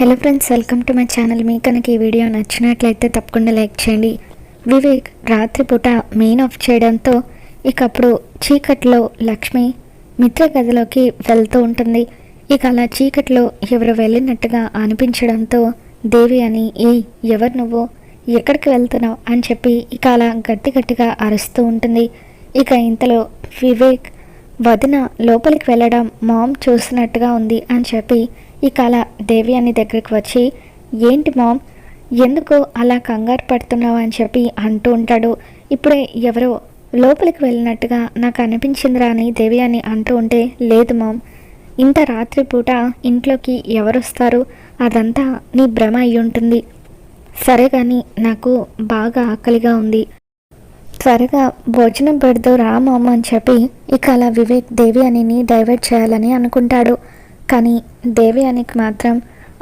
Hello friends welcome to my channel మీ కనుక ఈ video నచ్చినట్లయితే తప్పకుండా లైక్ చేయండి. వివేక్ రాత్రిపూట మెయిన్ ఆఫ్ చేయడంతో ఇక అప్పుడు చీకట్లో లక్ష్మి మిత్ర గదిలోకి వెళ్తూ ఉంటుంది. ఇక అలా చీకట్లో ఎవరు వెళ్ళినట్టుగా అనిపించడంతో దేవి అని ఏ ఎవరు నువ్వు? ఎక్కడికి వెళ్తున్నావు? అని చెప్పి ఇక అలా గట్టి గట్టిగా అరుస్తూ ఉంటుంది. ఇక ఇంతలో వివేక్ వదిన లోపలికి వెళ్ళడం మామ్ చూసినట్టుగా ఉంది అని చెప్పి ఇక అలా దేవి అని దగ్గరికి వచ్చి ఏంటి మామ్ ఎందుకు అలా కంగారు పడుతున్నావు? అని చెప్పి అంటూ ఉంటాడు. ఇప్పుడే ఎవరో లోపలికి వెళ్ళినట్టుగా నాకు అనిపించిందిరా అని దేవి అని అంటూ ఉంటే లేదు మామ్ ఇంత రాత్రిపూట ఇంట్లోకి ఎవరు వస్తారు అదంతా నీ భ్రమ అయి ఉంటుంది. సరే కానీ నాకు బాగా ఆకలిగా ఉంది. త్వరగా భోజనం పెడదు రా మామ అని చెప్పి ఇక అలా వివేక్ దేవి అనిని డైవర్ట్ చేయాలని అనుకుంటాడు. కానీ దేవి అనికి మాత్రం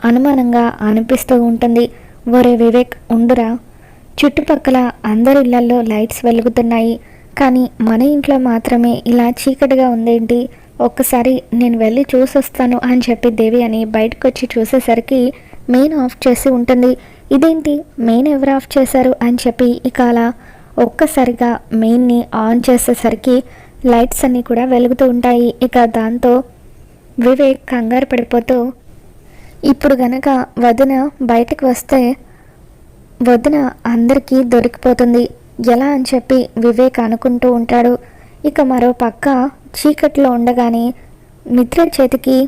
అనుమానంగా అనిపిస్తూ ఉంటుంది. ఒరే వివేక్ ఉండురా. చుట్టుపక్కల అందరి ఇళ్ళలో లైట్స్ వెలుగుతున్నాయి. కానీ మన ఇంట్లో మాత్రమే ఇలా చీకటిగా ఉందేంటి? ఒక్కసారి నేను వెళ్ళి చూసొస్తాను అని చెప్పి దేవి అని బయటకు వచ్చి చూసేసరికి మెయిన్ ఆఫ్ చేసి ఉంటుంది. ఇదేంటి? మెయిన్ ఎవరు ఆఫ్ చేశారు అని చెప్పి ఇక అలా ఒక్కసారిగా మెయిన్ని ఆన్ చేసేసరికి లైట్స్ అన్నీ కూడా వెలుగుతూ ఉంటాయి. ఇక దాంతో వివేక్ కంగారు పడిపోతూ ఇప్పుడు గనక వదిన బయటకు వస్తే వదిన అందరికీ దొరికిపోతుంది. ఎలా అని చెప్పి వివేక్ అనుకుంటూ ఉంటాడు. ఇక మరో పక్క చీకట్లో ఉండగానే మిత్ర చేతికి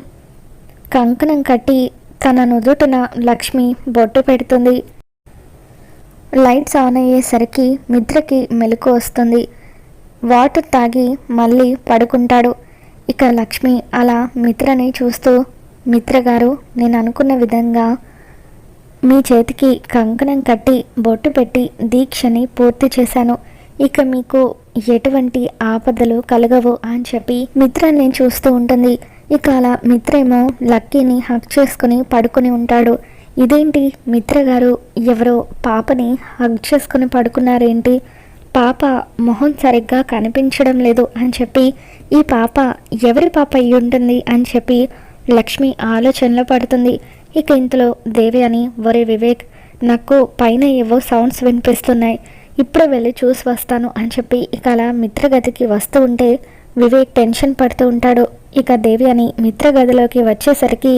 కంకణం కట్టి తన నుదుటిన లక్ష్మి బొట్టు పెడుతుంది. లైట్స్ ఆన్ అయ్యేసరికి మిత్రకి మెలకు వస్తుంది. వాటర్ తాగి మళ్ళీ పడుకుంటాడు. ఇక లక్ష్మి అలా మిత్రని చూస్తూ మిత్ర గారు నేను అనుకున్న విధంగా మీ చేతికి కంకణం కట్టి బొట్టు పెట్టి దీక్షని పూర్తి చేశాను. ఇక మీకు ఎటువంటి ఆపదలు కలగవు అని చెప్పి మిత్రాన్ని చూస్తూ ఉంటుంది. ఇక అలా మిత్రేమో లక్కీని హక్ చేసుకుని పడుకుని ఉంటాడు. ఇదేంటి? మిత్ర గారు ఎవరో పాపని హగ్ చేసుకుని పడుకున్నారేంటి? పాప మొహం సరిగ్గా కనిపించడం లేదు అని చెప్పి ఈ పాప ఎవరి పాప అయి ఉంటుంది అని చెప్పి లక్ష్మి ఆలోచనలో పడుతుంది. ఇక ఇంతలో దేవి అని ఒరే వివేక్ నాకు పైన ఏవో సౌండ్స్ వినిపిస్తున్నాయి. ఇప్పుడే వెళ్ళి చూసి వస్తాను అని చెప్పి ఇక అలా మిత్రగదికి వస్తూ ఉంటే వివేక్ టెన్షన్ పడుతూ ఉంటాడు. ఇక దేవి అని మిత్రగదిలోకి వచ్చేసరికి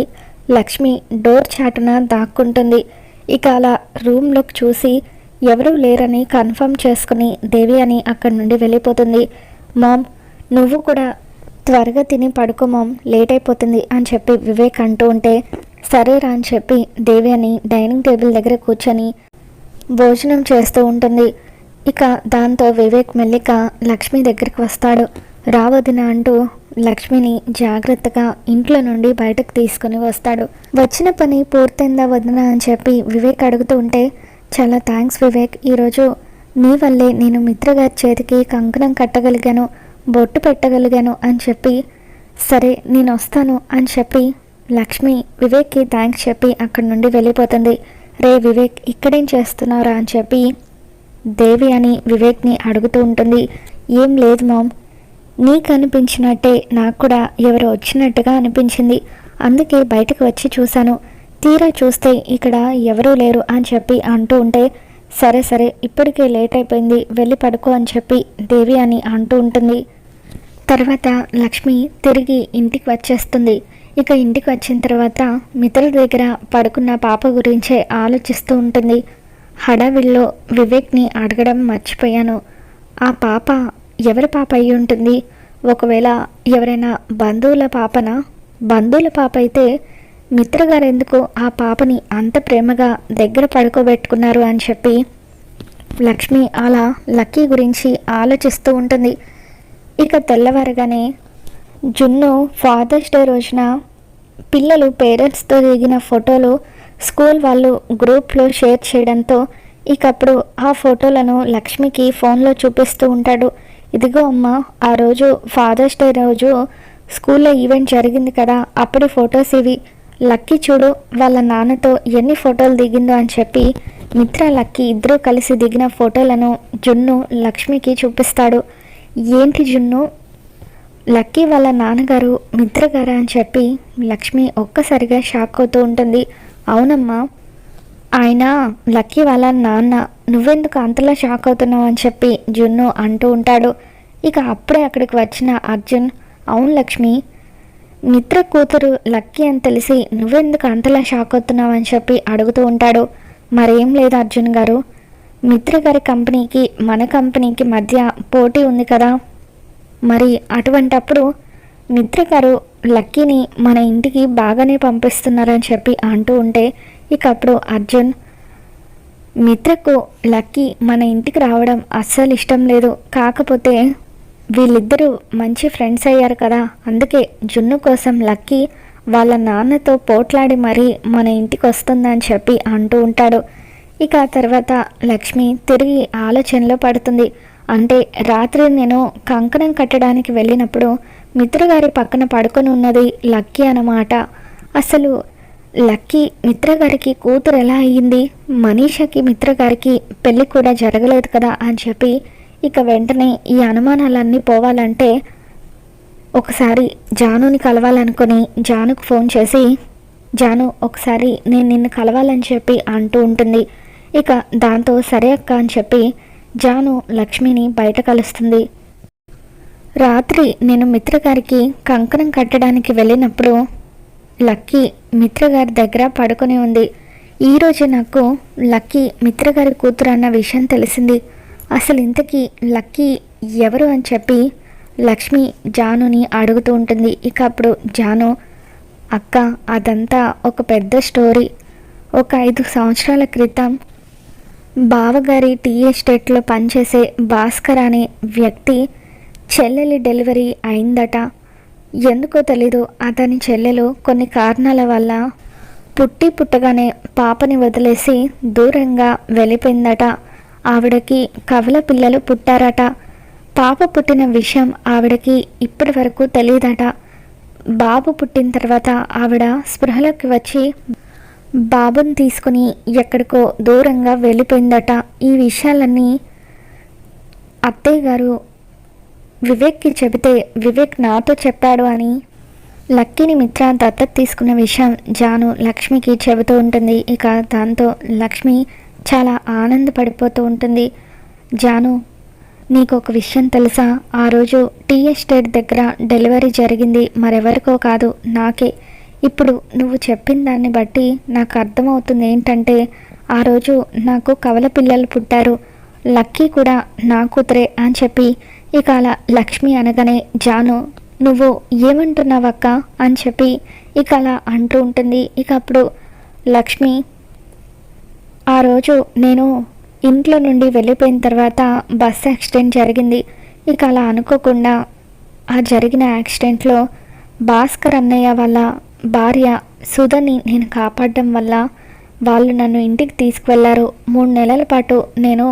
లక్ష్మి డోర్ చాటున దాక్కుంటుంది. ఇక అలా రూమ్లోకి చూసి ఎవరూ లేరని కన్ఫర్మ్ చేసుకుని దేవి అని అక్కడి నుండి వెళ్ళిపోతుంది. మామ్ నువ్వు కూడా త్వరగా తిని పడుకో మామ్ లేట్ అయిపోతుంది అని చెప్పి వివేక్ అంటూ ఉంటే సరేరా అని చెప్పి దేవి అని డైనింగ్ టేబుల్ దగ్గర కూర్చొని భోజనం చేస్తూ ఉంటుంది. ఇక దాంతో వివేక్ మెల్లిక లక్ష్మి దగ్గరికి వస్తాడు. రావదిన అంటూ లక్ష్మిని జాగ్రత్తగా ఇంట్లో నుండి బయటకు తీసుకుని వస్తాడు. వచ్చిన పని పూర్తయిందా వదిన అని చెప్పి వివేక్ అడుగుతూ ఉంటే చాలా థ్యాంక్స్ వివేక్. ఈరోజు నీ వల్లే నేను మిత్రగారి చేతికి కంకణం కట్టగలిగాను బొట్టు పెట్టగలిగాను అని చెప్పి సరే నేను వస్తాను అని చెప్పి లక్ష్మి వివేక్కి థ్యాంక్స్ చెప్పి అక్కడి నుండి వెళ్ళిపోతుంది. రే వివేక్ ఇక్కడేం చేస్తున్నారా అని చెప్పి దేవి అని వివేక్ని అడుగుతూ ఉంటుంది. ఏం లేదు మామ్. నీకు అనిపించినట్టే నాకు కూడా ఎవరు వచ్చినట్టుగా అనిపించింది. అందుకే బయటకు వచ్చి చూశాను. తీరా చూస్తే ఇక్కడ ఎవరూ లేరు అని చెప్పి అంటూ ఉంటే సరే సరే ఇప్పటికే లేట్ అయిపోయింది వెళ్ళి పడుకో అని చెప్పి దేవి అని అంటూ ఉంటుంది. తర్వాత లక్ష్మి తిరిగి ఇంటికి వచ్చేస్తుంది. ఇక ఇంటికి వచ్చిన తర్వాత మిత్రుల దగ్గర పడుకున్న పాప గురించే ఆలోచిస్తూ ఉంటుంది. హడావిల్లో వివేక్ని అడగడం మర్చిపోయాను. ఆ పాప ఎవరి పాప అయి ఉంటుంది? ఒకవేళ ఎవరైనా బంధువుల పాపన? బంధువుల పాప అయితే మిత్రగారు ఎందుకు ఆ పాపని అంత ప్రేమగా దగ్గర పడుకోబెట్టుకున్నారు అని చెప్పి లక్ష్మి అలా లక్కీ గురించి ఆలోచిస్తూ ఉంటుంది. ఇక తెల్లవారగానే జున్ను ఫాదర్స్ డే రోజున పిల్లలు పేరెంట్స్తో దిగిన ఫోటోలు స్కూల్ వాళ్ళు గ్రూప్లో షేర్ చేయడంతో ఇకప్పుడు ఆ ఫోటోలను లక్ష్మికి ఫోన్లో చూపిస్తూ ఉంటాడు. ఇదిగో అమ్మ ఆ రోజు ఫాదర్స్ డే రోజు స్కూల్లో ఈవెంట్ జరిగింది కదా అప్పుడు ఫొటోస్ ఇవి. లక్కీ చూడు వాళ్ళ నాన్నతో ఎన్ని ఫోటోలు దిగిందో అని చెప్పి మిత్ర లక్కీ ఇద్దరూ కలిసి దిగిన ఫోటోలను జున్ను లక్ష్మికి చూపిస్తాడు. ఏంటి జున్ను? లక్కీ వాళ్ళ నాన్నగారు మిత్ర గారా అని చెప్పి లక్ష్మి ఒక్కసారిగా షాక్ అవుతూ ఉంటుంది. అవునమ్మా. ఆయన లక్కీ వాళ్ళ నాన్న నువ్వెందుకు అంతలా షాక్ అవుతున్నావు అని చెప్పి జున్ను అంటూ ఉంటాడు. ఇక అప్పుడే అక్కడికి వచ్చిన అర్జున్ అవును లక్ష్మి మిత్ర కూతురు లక్కీ అని తెలిసి నువ్వెందుకు అంతలా షాక్ అవుతున్నావు అని చెప్పి అడుగుతూ ఉంటాడు. మరేం లేదు అర్జున్ గారు. మిత్ర గారి కంపెనీకి మన కంపెనీకి మధ్య పోటీ ఉంది కదా. మరి అటువంటప్పుడు మిత్ర గారు లక్కీని మన ఇంటికి బాగానే పంపిస్తున్నారని చెప్పి అంటూ ఉంటే ఇక అప్పుడు అర్జున్ మిత్రకు లక్కీ మన ఇంటికి రావడం అస్సలు ఇష్టం లేదు. కాకపోతే వీళ్ళిద్దరూ మంచి ఫ్రెండ్స్ అయ్యారు కదా. అందుకే జున్ను కోసం లక్కీ వాళ్ళ నాన్నతో పోట్లాడి మరీ మన ఇంటికి వస్తుందని చెప్పి అంటూ ఉంటాడు. ఇక ఆ తర్వాత లక్ష్మి తిరిగి ఆలోచనలో పడుతుంది. అంటే రాత్రి నేను కంకణం కట్టడానికి వెళ్ళినప్పుడు మిత్రగారి పక్కన పడుకొని ఉన్నది లక్కీ అన్నమాట. అసలు లక్కీ మిత్రగారికి కూతురు ఎలా అయ్యింది? మనీషకి మిత్రగారికి పెళ్ళి కూడా జరగలేదు కదా అని చెప్పి ఇక వెంటనే ఈ అనుమానాలన్నీ పోవాలంటే ఒకసారి జానుని కలవాలనుకుని జానుకు ఫోన్ చేసి జాను ఒకసారి నేను నిన్ను కలవాలని చెప్పి అంటూ ఉంటుంది. ఇక దాంతో సరే అక్క అని చెప్పి జాను లక్ష్మిని బయట కలుస్తుంది. రాత్రి నేను మిత్రగారికి కంకణం కట్టడానికి వెళ్ళినప్పుడు లక్కీ మిత్రగారి దగ్గర పడుకొని ఉంది. ఈరోజు నాకు లక్కీ మిత్రగారి కూతురు అన్న విషయం తెలిసింది. అసలు ఇంతకీ లక్కీ ఎవరు అని చెప్పి లక్ష్మి జానుని అడుగుతూ ఉంటుంది. ఇక అప్పుడు జాను అక్క అదంతా ఒక పెద్ద స్టోరీ. ఒక ఐదు సంవత్సరాల క్రితం బావగారి టీ ఎస్టేట్లో పనిచేసే భాస్కర్ అనే వ్యక్తి చెల్లెలి డెలివరీ అయిందట. ఎందుకో తెలీదు అతని చెల్లెలు కొన్ని కారణాల వల్ల పుట్టి పుట్టగానే పాపని వదిలేసి దూరంగా వెళ్ళిపోయిందట. ఆవిడకి కవల పిల్లలు పుట్టారట. పాప పుట్టిన విషయం ఆవిడకి ఇప్పటి వరకు తెలియదట. బాబు పుట్టిన తర్వాత ఆవిడ స్పృహలోకి వచ్చి బాబుని తీసుకుని ఎక్కడికో దూరంగా వెళ్ళిపోయిందట. ఈ విషయాలన్నీ అత్తయ్య గారు వివేక్కి చెబితే వివేక్ నాతో చెప్పాడు అని లక్కీని మిత్ర దత్తత తీసుకున్న విషయం జాను లక్ష్మికి చెబుతూ ఉంటుంది. ఇక దాంతో లక్ష్మి చాలా ఆనందపడిపోతూ ఉంటుంది. జాను నీకు ఒక విషయం తెలుసా? ఆ రోజు టీ ఎస్టేట్ దగ్గర డెలివరీ జరిగింది. మరెవరికో కాదు నాకే. ఇప్పుడు నువ్వు చెప్పిన దాన్ని బట్టి నాకు అర్థమవుతుంది ఏంటంటే ఆ రోజు నాకు కవల పిల్లలు పుట్టారు. లక్కీ కూడా నా కూతురే అని చెప్పి ఇక అలా లక్ష్మి అనగానే జాను నువ్వు ఏమంటున్నావక్క? అని చెప్పి ఇక అలా అంటూ ఉంటుంది. ఇక అప్పుడు లక్ష్మి ఆ రోజు నేను ఇంట్లో నుండి వెళ్ళిపోయిన తర్వాత బస్ యాక్సిడెంట్ జరిగింది. ఇక అలా అనుకోకుండా ఆ జరిగిన యాక్సిడెంట్లో భాస్కర్ అన్నయ్య వాళ్ళ భార్య సుధని నేను కాపాడడం వల్ల వాళ్ళు నన్ను ఇంటికి తీసుకువెళ్ళారు మూడు నెలల పాటు నేను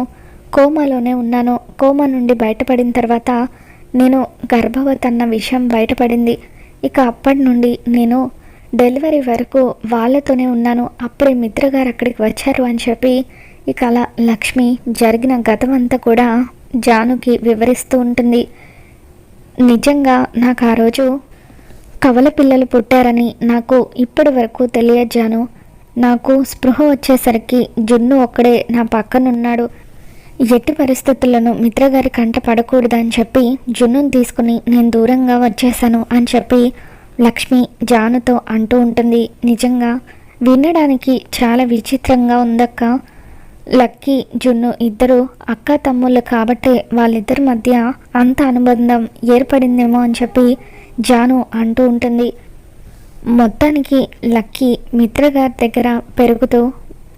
కోమాలోనే ఉన్నాను. కోమా నుండి బయటపడిన తర్వాత నేను గర్భవతి అన్న విషయం బయటపడింది. ఇక అప్పటి నుండి నేను డెలివరీ వరకు వాళ్ళతోనే ఉన్నాను. అప్పుడే మిత్ర గారు అక్కడికి వచ్చారు అని చెప్పి ఇక అలా లక్ష్మి జరిగిన గతం అంతా కూడా జానుకి వివరిస్తూ ఉంటుంది. నిజంగా నాకు ఆ రోజు కవల పిల్లలు పుట్టారని నాకు ఇప్పటి వరకు తెలియజాను నాకు స్పృహ వచ్చేసరికి జున్ను ఒక్కడే నా పక్కనున్నాడు. ఎట్టి పరిస్థితులను మిత్రగారి కంట పడకూడదని చెప్పి జున్నును తీసుకుని నేను దూరంగా వచ్చేసాను అని చెప్పి లక్ష్మి జానుతో అంటూ ఉంటుంది నిజంగా వినడానికి చాలా విచిత్రంగా ఉందక్క. లక్కీ జున్ను ఇద్దరు అక్క తమ్ముళ్ళు కాబట్టే వాళ్ళిద్దరి మధ్య అంత అనుబంధం ఏర్పడిందేమో అని చెప్పి జాను అంటూ ఉంటుంది. మొత్తానికి లక్కీ మిత్రగారి దగ్గర పెరుగుతూ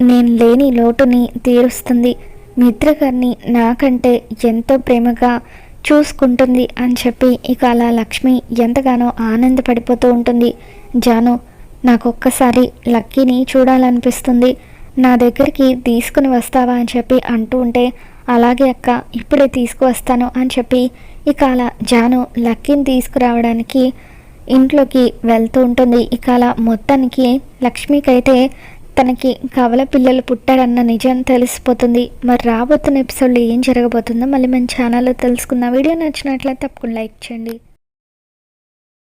నేను లేని లోటుని తీరుస్తుంది. మిత్రగారిని నాకంటే ఎంతో ప్రేమగా చూసుకుంటుంది అని చెప్పి ఇక అలా లక్ష్మి ఎంతగానో ఆనందపడిపోతూ ఉంటుంది. జాను నాకు ఒక్కసారి లక్కీని చూడాలనిపిస్తుంది. నా దగ్గరికి తీసుకుని వస్తావా అని చెప్పి అంటూ ఉంటే అలాగే అక్క ఇప్పుడే తీసుకువస్తాను అని చెప్పి ఇక అలా జాను లక్కీని తీసుకురావడానికి ఇంట్లోకి వెళ్తూ ఉంటుంది. ఇక అలా మొత్తానికి లక్ష్మికైతే తనకి కవల పిల్లలు పుట్టారన్న నిజం తెలిసిపోతుంది. మరి రాబోతున్న ఎపిసోడ్లో ఏం జరగబోతుందో మళ్ళీ మన ఛానల్లో తెలుసుకుందాం. వీడియో నచ్చినట్లయితే తప్పకుండా లైక్ చేయండి.